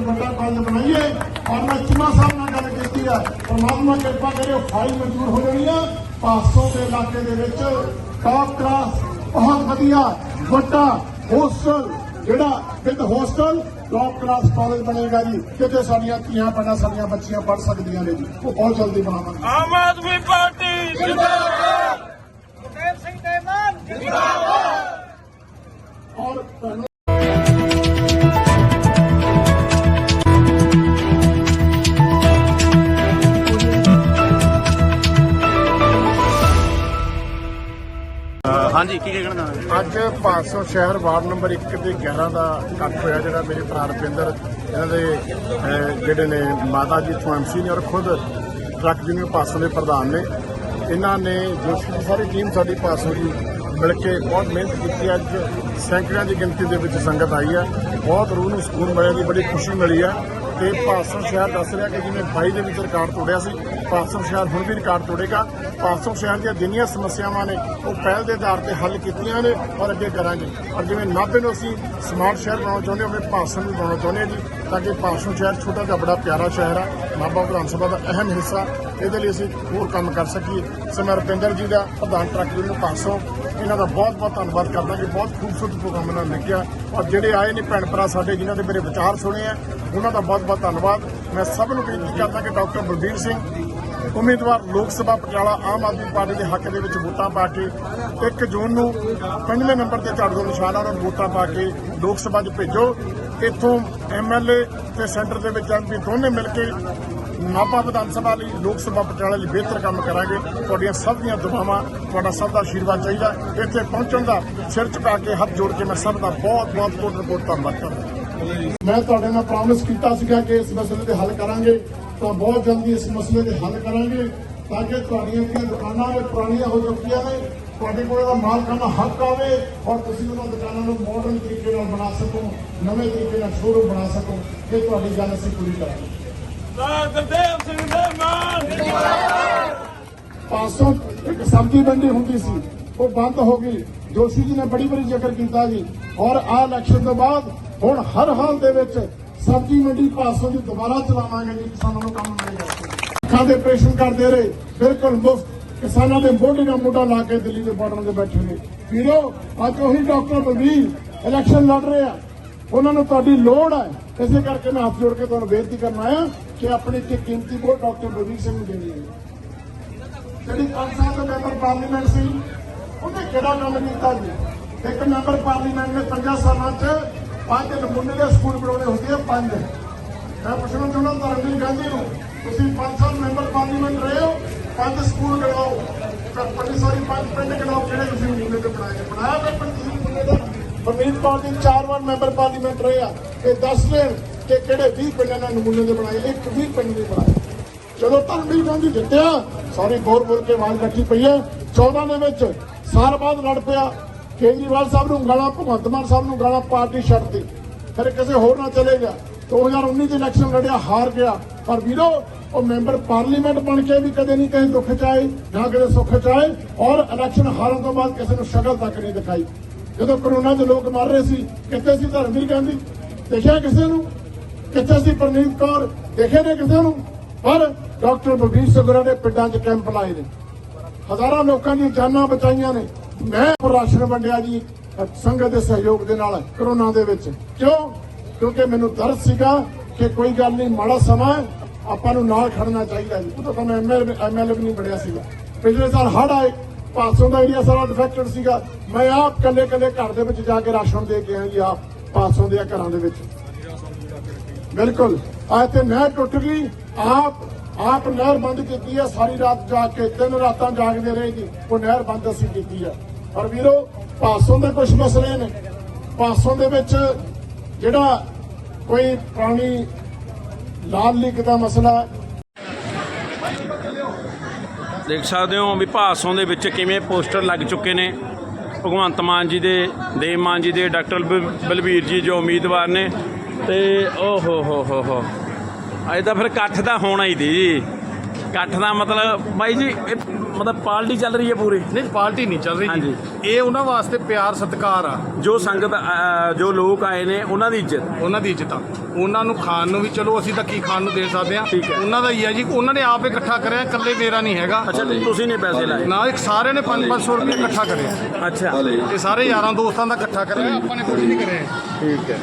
ਵੱਡਾ ਕਾਲਜ ਬਣਾਈਏ ਔਰ ਮੈਂ ਚੀਮਾ ਸਾਹਿਬ ਨਾਲ ਗੱਲ ਕੀਤੀ ਹੈ। ਪਰਮਾਤਮਾ ਕਿਰਪਾ ਕਰੇ ਉਹ ਫਾਈਲ ਮਨਜ਼ੂਰ ਹੋ ਜਾਣੀ ਆ ਪਾਸੋਂ ਦੇ ਇਲਾਕੇ ਦੇ ਵਿੱਚ ਟਾਪ ਕਲਾਸ ਬਹੁਤ ਵਧੀਆ, ਵੱਡਾ ਹੋਸਟਲ ਜਿਹੜਾ with hostel top class college ਬਣੇਗਾ ਜੀ। ਕਿਤੇ ਸਾਡੀਆਂ ਧੀਆਂ ਭੈਣਾਂ, ਸਾਡੀਆਂ ਬੱਚੀਆਂ ਪੜ ਸਕਦੀਆਂ ਨੇ ਜੀ। ਉਹ ਬਹੁਤ ਜਲਦੀ ਬਣਾਵਾਂਗੇ। ਆਮ ਆਦਮੀ ਪਾਰਟੀ ਜਿੰਦਾਬਾਦ। ਹਾਂਜੀ, ਕੀ ਕਹਿਣਾ ਚਾਹੁੰਦੇ ਅੱਜ 500 ਸ਼ਹਿਰ ਵਾਰਡ ਨੰਬਰ 1 ਤੇ 11 ਦਾ ਇਕੱਠ ਹੋਇਆ, ਜਿਹੜਾ ਮੇਰੇ ਭਰਾ ਰੁਪਿੰਦਰ, ਇਹਨਾਂ ਦੇ ਜਿਹੜੇ ਨੇ ਮਾਤਾ ਜੀ ਤੋਂ ਐਮਸੀ ਨੇ ਔਰ ਖੁਦ ਟਰੱਕ ਯੂਨੀਅਨ ਪਾਸੋਂ ਦੇ ਪ੍ਰਧਾਨ ਨੇ, ਇਹਨਾਂ ਨੇ ਜੋ ਸਾਰੀ ਟੀਮ ਸਾਡੀ ਪਾਸੋਂ ਦੀ ਮਿਲ ਕੇ ਬਹੁਤ ਮਿਹਨਤ ਕੀਤੀ। ਅੱਜ ਸੈਂਕੜਿਆਂ ਦੀ ਗਿਣਤੀ ਦੇ ਵਿੱਚ ਸੰਗਤ ਆਈ ਹੈ ਬਹੁਤ ਰੂਹ ਨੂੰ ਸਕੂਨ ਮਿਲਿਆ ਦੀ ਬੜੀ ਖੁਸ਼ੀ ਮਿਲੀ ਹੈ ਤੇ ਪਾਸੋਂ ਸ਼ਹਿਰ ਦੱਸ ਰਿਹਾ ਕਿ ਜਿਵੇਂ 22 ਦੇ ਵਿੱਚ ਰਿਕਾਰਡ ਤੋੜਿਆ ਸੀ ਪਾਸੋਂ ਸ਼ਹਿਰ ਹੁਣ ਵੀ ਰਿਕਾਰਡ ਤੋੜੇਗਾ। ਪਾਸੋਂ ਸ਼ਹਿਰ ਦੀਆਂ ਜਿੰਨੀਆਂ ਸਮੱਸਿਆਵਾਂ ਨੇ, ਉਹ ਪਹਿਲ ਦੇ ਆਧਾਰ ਤੇ ਹੱਲ ਕੀਤੀਆਂ ਨੇ ਔਰ ਅੱਗੇ ਕਰਾਂਗੇ। ਔਰ ਜਿਵੇਂ ਨਾਭੇ ਨੂੰ ਅਸੀਂ ਸਮਾਰਟ ਸ਼ਹਿਰ ਬਣਾਉਣਾ ਚਾਹੁੰਦੇ ਹਾਂ, ਉਵੇਂ ਪਾਸੋਂ ਵੀ ਬਣਾਉਣਾ ਚਾਹੁੰਦੇ ਹਾਂ ਜੀ, ਤਾਂ ਕਿ ਪਾਸੋਂ ਸ਼ਹਿਰ ਛੋਟਾ ਜਿਹਾ ਬੜਾ ਪਿਆਰਾ ਸ਼ਹਿਰ ਆ, ਨਾਭਾ ਵਿਧਾਨ ਸਭਾ ਦਾ ਅਹਿਮ ਹਿੱਸਾ। ਇਹਦੇ ਲਈ ਅਸੀਂ ਹੋਰ ਕੰਮ ਕਰ ਸਕੀਏ। ਸੋ ਮੈਂ ਰੁਪਿੰਦਰ ਜੀ ਦਾ ਪ੍ਰਧਾਨ ਟਰੱਕ ਯੂਨੀਅਨ ਪਾਸੋਂ ਇਹਨਾਂ ਦਾ ਬਹੁਤ ਬਹੁਤ ਧੰਨਵਾਦ ਕਰਦਾ ਕਿ ਬਹੁਤ ਖੂਬਸੂਰਤ ਪ੍ਰੋਗਰਾਮ ਇਹਨਾਂ ਨੇ ਲਿਖਿਆ। ਔਰ ਜਿਹੜੇ ਆਏ ਨੇ ਭੈਣ ਭਰਾ ਸਾਡੇ, ਜਿਨ੍ਹਾਂ ਦੇ ਮੇਰੇ ਵਿਚਾਰ ਸੁਣੇ ਆ, ਉਹਨਾਂ ਦਾ ਬਹੁਤ ਬਹੁਤ ਧੰਨਵਾਦ। ਮੈਂ ਸਭ ਨੂੰ ਬੇਨਤੀ ਕਰਦਾ ਕਿ ਡਾਕਟਰ ਬਲਬੀਰ ਸਿੰਘ, ਉਮੀਦਵਾਰ ਲੋਕ ਸਭਾ ਪਟਿਆਲਾ ਆਮ ਆਦਮੀ ਪਾਰਟੀ ਦੇ ਹੱਕ ਦੇ ਵਿੱਚ ਵੋਟਾਂ ਪਾ ਕੇ 1 ਜੂਨ ਨੂੰ ਪੰਜਵੇਂ ਨੰਬਰ ਤੇ ਝਾੜੂ ਦਾ ਨਿਸ਼ਾਨ ਉਹਨਾਂ ਨੂੰ ਵੋਟਾਂ ਪਾ ਕੇ ਲੋਕ ਸਭਾ 'ਚ ਭੇਜੋ। ਇੱਥੋਂ ਐਮਐਲਏ ਤੇ ਸੈਂਟਰ ਦੇ ਵਿੱਚ ਐਮਪੀ ਦੋਨੇ ਮਿਲ ਕੇ ਨਾਭਾ ਵਿਧਾਨ ਸਭਾ ਲਈ, ਲੋਕ ਸਭਾ ਪਟਿਆਲਾ ਲਈ ਬਿਹਤਰ ਕੰਮ ਕਰਾਂਗੇ। ਤੁਹਾਡੀਆਂ ਸਭ ਦੀਆਂ ਦੁਆਵਾਂ, ਤੁਹਾਡਾ ਸਭ ਦਾ ਆਸ਼ੀਰਵਾਦ ਚਾਹੀਦਾ। ਇੱਥੇ ਪਹੁੰਚਣ ਦਾ ਸਿਰ ਝੁਕਾ ਕੇ ਹੱਥ ਜੋੜ ਕੇ ਮੈਂ ਸਭ ਦਾ ਬਹੁਤ ਬਹੁਤ ਕੋਟ ਰਿਪੋਰਟ ਧੰਨਵਾਦ ਕਰਦਾ ਮੈਂ ਤੁਹਾਡੇ ਨਾਲ ਪ੍ਰੋਮਿਸ ਕੀਤਾ ਸੀਗਾ ਕਿ ਇਸ ਮਸਲੇ ਦੇ ਹੱਲ ਕਰਾਂਗੇ। ਤਾਂ ਬਹੁਤ ਜਲਦੀ ਇਸ ਮਸਲੇ ਦੇ ਹੱਲ ਕਰਾਂਗੇ, ਤਾਂ ਕਿ ਤੁਹਾਡੀਆਂ ਜਿਹੜੀਆਂ ਦੁਕਾਨਾਂ ਨੇ, ਪੁਰਾਣੀਆਂ ਹੋ ਚੁੱਕੀਆਂ ਨੇ, ਤੁਹਾਡੇ ਕੋਲ ਇਹਦਾ ਮਾਲਕਾਨਾ ਹੱਕ ਆਵੇ ਔਰ ਤੁਸੀਂ ਉਹਨਾਂ ਦੁਕਾਨਾਂ ਨੂੰ ਮਾਡਰਨ ਤਰੀਕੇ ਨਾਲ ਬਣਾ ਸਕੋ, ਨਵੇਂ ਤਰੀਕੇ ਨਾਲ ਸ਼ੋਰੂਮ ਬਣਾ ਸਕੋ। ਇਹ ਤੁਹਾਡੀ ਗੱਲ ਅਸੀਂ ਪੂਰੀ ਕਰਾਂਗੇ। ਸਰਦਾਰ ਗੁਰਦੇਵ ਸਿੰਘ ਦੇ ਮਾਨ 500 ਇੱਕ ਸਬਜ਼ੀ ਮੰਡੀ ਹੁੰਦੀ ਸੀ, ਉਹ ਬੰਦ ਹੋ ਗਈ। ਜੋਸ਼ੀ ਜੀ ਨੇ ਬੜੀ ਬੜੀ ਜ਼ਿਕਰ ਕੀਤਾ ਜੀ। ਔਰ ਆ ਇਲੈਕਸ਼ਨ ਤੋਂ ਬਾਅਦ ਹੁਣ ਹਰ ਹਾਲ ਦੇ ਵਿੱਚ ਸਬਜ਼ੀ ਮੰਡੀ 500 ਦੀ ਦੁਬਾਰਾ ਚਲਾਵਾਂਗੇ ਜੀ, ਕਿਸਾਨਾਂ ਨੂੰ ਕੰਮ ਮਿਲੇਗਾ ਅੱਖਾਂ ਦੇ ਆਪਰੇਸ਼ਨ ਕਰਦੇ ਰਹੇ। ਬਿਲਕੁਲ ਮੁਫਤ ਕਿਸਾਨਾਂ ਦੇ ਮੋਢੇ ਨਾਲ ਮੋਢਾ ਲਾ ਕੇ ਦਿੱਲੀ ਦੇ ਬਾਰਡਰ ਤੇ ਬੈਠੇ ਨੇ। ਵੀਰੋ, ਅੱਜ ਉਹੀ ਡਾਕਟਰ ਬਲਬੀਰ ਇਲੈਕਸ਼ਨ ਲੜ ਰਹੇ। ਆ ਉਹਨਾਂ ਨੂੰ ਤੁਹਾਡੀ ਲੋੜ ਹੈ। ਇਸੇ ਕਰਕੇ ਮੈਂ ਹੱਥ ਜੋੜ ਕੇ ਤੁਹਾਨੂੰ ਬੇਨਤੀ ਕਰਨ ਆਇਆ ਕਿ ਆਪਣੀ ਇੱਕ ਕੀਮਤੀ ਵੋਟ ਡਾਕਟਰ ਬਲਬੀਰ ਸਿੰਘ ਨੂੰ ਦੇਣੀ ਹੈ। ਜਿਹੜੀ ਪੰਜ ਸਾਲ ਦਾ ਮੈਂਬਰ ਪਾਰਲੀਮੈਂਟ ਸੀ, ਉਹਨੇ ਕਿਹੜਾ ਕੰਮ ਕੀਤਾ ਜੀ? ਇੱਕ ਮੈਂਬਰ ਪਾਰਲੀਮੈਂਟ ਨੇ 5 ਸਾਲਾਂ 'ਚ ਪੰਜ ਨਮੂਨੇ ਦੇ ਸਕੂਲ ਬਣਾਉਣੇ ਹੁੰਦੇ ਆ, ਪੰਜ। ਮੈਂ ਪੁੱਛਣਾ ਚਾਹੁੰਦਾ ਧਰਮਵੀਰ ਗਾਂਧੀ ਨੂੰ, ਤੁਸੀਂ 5 ਸਾਲ ਮੈਂਬਰ ਪਾਰਲੀਮੈਂਟ ਰਹੇ ਹੋ, ਪੰਜ ਸਕੂਲ ਬਣਾਓ। ਪੰਜ ਸਾਰੀ ਪੰਜ ਪਿੰਡ ਬਣਾਓ ਜਿਹੜੇ ਤੁਸੀਂ ਨਮੂਨੇ ਤੇ ਬਣਾਏ? ਬਣਾਇਆ ਕੋਈ ਤੁਸੀਂ ਨਮੂਨੇ ਦਾ। ਪਰਮੀਤ ਕੌਰ ਜੀ, ਚਾਰ ਵਾਰ ਮੈਂਬਰ ਪਾਰਲੀਮੈਂਟ ਰਹੇ ਆ ਇਹ ਦੱਸ ਰਹੇ ਕਿ ਕਿਹੜੇ 20 ਪਿੰਡਾਂ ਨਾਲ ਨਮੂਨੇ ਦੇ ਬਣਾਏ, ਇੱਕ 20 ਪਿੰਡ ਨਹੀਂ ਬਣਾਏ। ਜਦੋਂ ਧਰਮਵੀਰ ਗਾਂਧੀ ਜਿੱਤਿਆ, ਸਾਰੀ ਬੋਰ ਬੋਰ ਕੇ ਆਵਾਜ਼ ਇਕੱਠੀ ਪਈ ਹੈ। 14 ਦੇ ਵਿੱਚ ਸਾਲ ਬਾਅਦ ਲੜ ਪਿਆ, ਕੇਜਰੀਵਾਲ ਸਾਹਿਬ ਨੂੰ ਗਾਲਾਂ, ਭਗਵੰਤ ਮਾਨ ਸਾਹਿਬ ਨੂੰ ਗਾਲਾਂ ਪਾਰਟੀ ਛੱਡਦੀ ਫਿਰ ਕਿਸੇ ਹੋਰ ਨਾਲ ਚਲੇ ਗਿਆ। 2019 ਦੇ ਇਲੈਕਸ਼ਨ ਲੜਿਆ, ਹਾਰ ਗਿਆ। ਪਰ ਵੀਰੋ, ਉਹ ਮੈਂਬਰ ਪਾਰਲੀਮੈਂਟ ਬਣ ਕੇ ਵੀ ਕਦੇ ਨਹੀਂ ਕਹੀਂ ਦੁੱਖ ਚ ਆਏ, ਨਾ ਕਦੇ ਸੁੱਖ ਚ ਆਏ, ਔਰ ਇਲੈਕਸ਼ਨ ਹਾਰਨ ਤੋਂ ਬਾਅਦ ਕਿਸੇ ਨੂੰ ਸ਼ਕਲ ਤੱਕ ਨਹੀਂ ਦਿਖਾਈ। ਜਦੋਂ ਕਰੋਨਾ ਦੇ ਲੋਕ ਮਰ ਰਹੇ ਸੀ, ਕਿੱਥੇ ਸੀ ਧਰਮਵੀਰ ਗਾਂਧੀ? ਦੇਖਿਆ ਕਿਸੇ ਨੂੰ? ਕਿੱਥੇ ਸੀ ਪਰਨੀਤ ਕੌਰ? ਦੇਖੇ ਨੇ ਕਿਸੇ ਨੂੰ? ਪਰ ਡਾਕਟਰ ਬਲਬੀਰ ਸਿੰਘਰਾ ਨੇ ਪਿੰਡਾਂ 'ਚ ਕੈਂਪ ਲਾਏ ਨੇ। ਹਜ਼ਾਰਾਂ ਲੋਕਾਂ ਦੀਆਂ ਜਾਨਾਂ ਬਚਾਈਆਂ ਨੇ। ਮੈਂ ਰਾਸ਼ਨ ਵੰਡਿਆ ਜੀ, ਸੰਗਤ ਦੇ ਸਹਿਯੋਗ ਦੇ ਨਾਲ ਕਰੋਨਾ ਦੇ ਵਿੱਚ। ਕਿਉਂ? ਕਿਉਂਕਿ ਮੈਨੂੰ ਦਰਦ ਸੀਗਾ ਕਿ ਕੋਈ ਗੱਲ ਨਹੀਂ, ਮਾੜਾ ਸਮਾਂ ਆਪਾਂ ਨੂੰ ਨਾਲ ਖੜਨਾ ਚਾਹੀਦਾ ਜੀ। ਉਦੋਂ ਤਾਂ ਮੈਂ ਐਮਐਲਏ ਵੀ ਨਹੀਂ ਬਣਿਆ ਸੀਗਾ। ਪਿਛਲੇ ਸਾਲ ਹੜ ਆਏ ਪਾਸੋਂ ਦਾ ਏਰੀਆ ਸਾਰਾ ਡਿਫੈਕਟਡ ਸੀਗਾ। ਮੈਂ ਆਪ ਕੱਲੇ ਕੱਲੇ ਘਰ ਦੇ ਵਿੱਚ ਜਾ ਕੇ ਰਾਸ਼ਨ ਦੇ ਕੇ ਆਇਆ ਜੀ ਆਪ ਪਾਸੋਂ ਦੇ ਘਰਾਂ ਦੇ ਵਿੱਚ। ਬਿਲਕੁਲ। ਅੱਜ ਤੇ ਨਹਿਰ ਟੁੱਟ ਗਈ। ਆਪ ਆਪ ਨਹਿਰ ਬੰਦ ਕੀਤੀ ਹੈ ਸਾਰੀ ਰਾਤ ਜਾ ਕੇ, ਤਿੰਨ ਰਾਤਾਂ ਜਾਗਦੇ ਰਹੇ ਜੀ। ਉਹ ਨਹਿਰ ਬੰਦ ਅਸੀਂ ਕੀਤੀ ਹੈ ਪਰ ਵੀਰੋ, ਪਾਸੋਂ ਦੇ ਕੁਝ ਮਸਲੇ ਨੇ। ਪਾਸੋਂ ਦੇ ਵਿੱਚ ਜਿਹੜਾ ਕੋਈ ਪੁਰਾਣੀ ਲਾਲ ਲੀਕ ਦਾ ਮਸਲਾ ਦੇਖ ਸਕਦੇ ਹੋ ਵੀ ਭਾਸੋਂ ਦੇ ਵਿੱਚ ਕਿਵੇਂ ਪੋਸਟਰ ਲੱਗ ਚੁੱਕੇ ਨੇ। ਭਗਵੰਤ ਮਾਨ ਜੀ ਦੇ, ਦੇਵ ਮਾਨ ਜੀ ਦੇ, ਡਾਕਟਰ ਬ- ਬਲਬੀਰ ਜੀ ਜੋ ਉਮੀਦਵਾਰ ਨੇ। ਤੇ ਓ ਹੋ ਹੋ ਹੋ ਹੋ। ਅੱਜ ਤਾਂ ਫਿਰ ਇਕੱਠ ਤਾਂ ਹੋਣਾ ਹੀ ਦੀ। ਇਕੱਠ ਦਾ ਮਤਲਬ ਬਾਈ ਜੀ ਇਹ ਮਤਲਬ ਪਾਰਟੀ ਚੱਲ ਰਹੀ ਹੈ ਪੂਰੀ? ਨਹੀਂ ਪਾਰਟੀ ਨਹੀਂ ਚੱਲ ਰਹੀ ਹਾਂਜੀ। ਇਹ ਉਹਨਾਂ ਵਾਸਤੇ ਪਿਆਰ ਸਤਿਕਾਰ ਆ। ਜੋ ਸੰਗਤ ਅ, ਜੋ ਲੋਕ ਆਏ ਨੇ ਉਹਨਾਂ ਦੀ ਇੱਜ਼ਤ। ਉਹਨਾਂ ਦੀ ਇੱਜ਼ਤ। ਆ ਉਹਨਾਂ ਨੂੰ ਖਾਣ ਨੂੰ ਵੀ ਚਲੋ ਅਸੀਂ ਤਾਂ ਕੀ ਖਾਣ ਨੂੰ ਦੇ ਸਕਦੇ ਆ ਠੀਕ ਹੈ। ਉਹਨਾਂ ਦਾ ਹੀ ਆ ਜੀ। ਉਹਨਾਂ ਨੇ ਆਪ ਇਕੱਠਾ ਕਰਿਆ ਇਕੱਲੇ ਮੇਰਾ ਨਹੀਂ ਹੈਗਾ। ਅੱਛਾ ਤੁਸੀਂ ਨੇ ਪੈਸੇ ਲਾਏ? ਨਾ ਇੱਕ ਸਾਰਿਆਂ ਨੇ 5-500 ਰੁਪਏ ਇਕੱਠਾ ਕਰਿਆ। ਅੱਛਾ। ਇਹ ਸਾਰੇ ਯਾਰਾਂ ਦੋਸਤਾਂ ਦਾ ਇਕੱਠਾ ਕਰਿਆ ਆਪਾਂ ਨੇ ਕੁਝ ਨਹੀਂ ਕਰਿਆ। ਠੀਕ ਹੈ।